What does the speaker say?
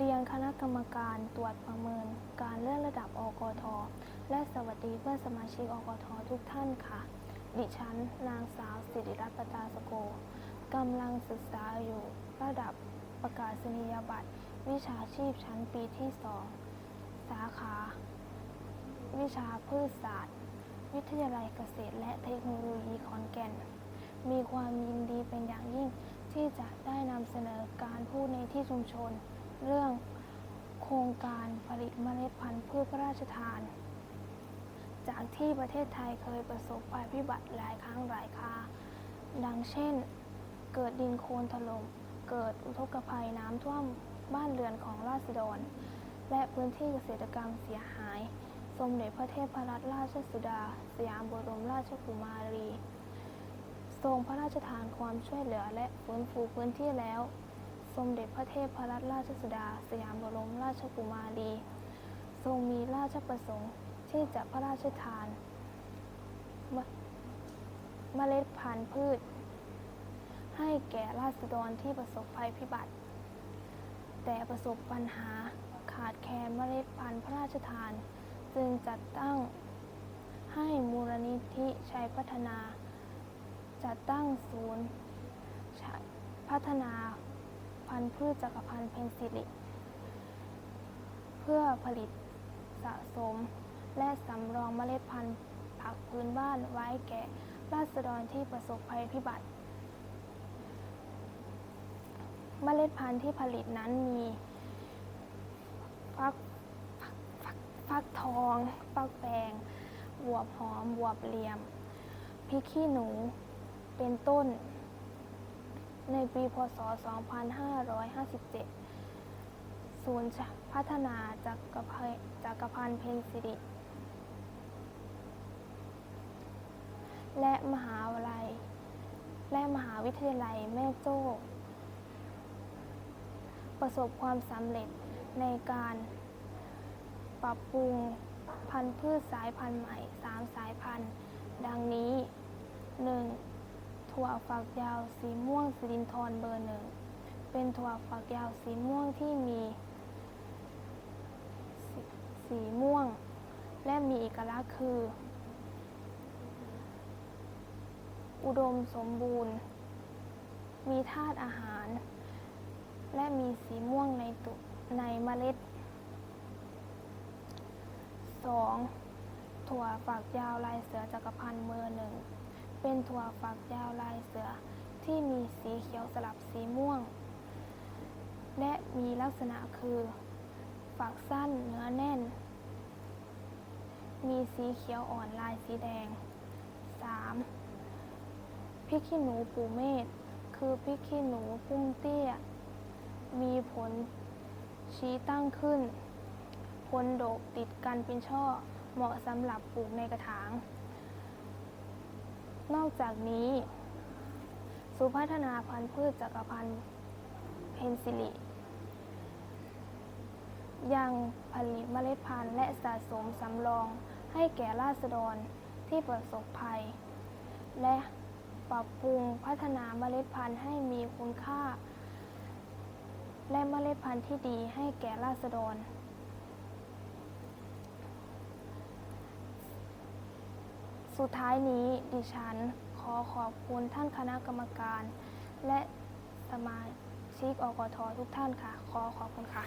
เรียนคณะกรรมการตรวจประเมิน การเลื่อนระดับอกท และสวัสดีเพื่อนสมาชิกอกท ทุกท่านค่ะ ดิฉัน นางสาวสิริรัตน์ประตาสโกกำลังศึกษาอยู่ระดับประกาศนียบัตร วิชาชีพชั้นปีที่ 2 สาขา วิชาพืชศาสตร์ วิทยาลัยเกษตรและเทคโนโลยีขอนแก่น มีความยินดีเป็นอย่างยิ่งที่จะได้นำเสนอการพูดในที่ชุมชน เรื่องโครงการผลิตเมล็ดพันธุ์พืชพระราชทาน จากที่ประเทศไทยเคยประสบภัยพิบัติหลายครั้งหลายคราดังเช่น เกิดดินโคลนถล่ม เกิดอุทกภัยน้ำท่วมบ้านเรือนของราษฎร และพื้นที่เกษตรกรรมเสียหาย สมเด็จพระเทพรัตนราชสุดา สยามบรมราชกุมารี ทรงพระราชทานความช่วยเหลือและฟื้นฟูพื้นที่แล้ว สมเด็จพระเทพรัตนราชสุดา สยามบรมราชกุมารี ทรงมีราชประสงค์ที่จะพระราชทานเมเมล็ดพันธุ์พืช ให้แก่ราษฎรที่ประสบภัยพิบัติ แต่ประสบปัญหาขาดแคลนเมล็ดพันธุ์พระราชทาน จึงจัดตั้งให้มูลนิธิชัยพัฒนา จัดตั้งศูนย์พัฒนา พันธุ์พืชจักรพันธุ์เพนซิลิเพื่อผลิตสะสม และสำรองเมล็ดพันธุ์ผักพื้นบ้านไว้แก่ราษฎรที่ประสบภัยพิบัติ เมล็ดพันธุ์ที่ผลิตนั้นมีฟักฟักฟักฟักทองฟักแปงบวบหอมบวบเหลี่ยมพริกขี้หนู เป็นต้น ในปีพศ 2557 ศูนย์พัฒนาจักรพันจักรพันธ์เพนซิริ และมหาวิทยาลัย และมหาวิทยาลัยแม่โจ้ ประสบความสำเร็จในการปรับปรุงพันธุ์พืชสายพันธุ์ใหม่ 3 สายพันธุ์ ดังนี้ 1. ถั่วฝักยาวสีม่วงสิรินทรเบอร์หนึ่ง เป็นถั่วฝักยาวสีม่วงที่มีสสีม่วง และมีเอกลักษณ์คือ อุดมสมบูรณ์ มีธาตุอาหาร และมีสีม่วงในตุในเมล็ด 2. ถั่วฝักยาวลายเสือจักรพันธ์เบอร์หนึ่ง เป็นถั่วฝักยาวลายเสือที่มีสีเขียวสลับสีม่วง และมีลักษณะคือ ฝักสั้นเนื้อแน่น มีสีเขียวอ่อนลายสีแดง 3. พริกขี้หนูปูเมศคือพริกขี้หนูพุ่มเตี้ย มีผลชี้ตั้งขึ้น ผลดกติดกันเป็นช่อ เหมาะสำหรับปลูกในกระถาง นอกจากนี้ สุพัฒนาพันธุ์พืชจักรพันธุ์เพนซิลิยังผลิตเมล็ดพันธุ์และสะสมสำรองให้แก่ราษฎรที่ประสบภัย และปรับปรุงพัฒนาเมล็ดพันธุ์ให้มีคุณค่า และเมล็ดพันธุ์ที่ดีให้แก่ราษฎร สุดท้ายนี้ดิฉันขอขอบคุณท่านคณะกรรมการ และสมาชิกอกททุกท่านค่ะ ขอขอบคุณค่ะ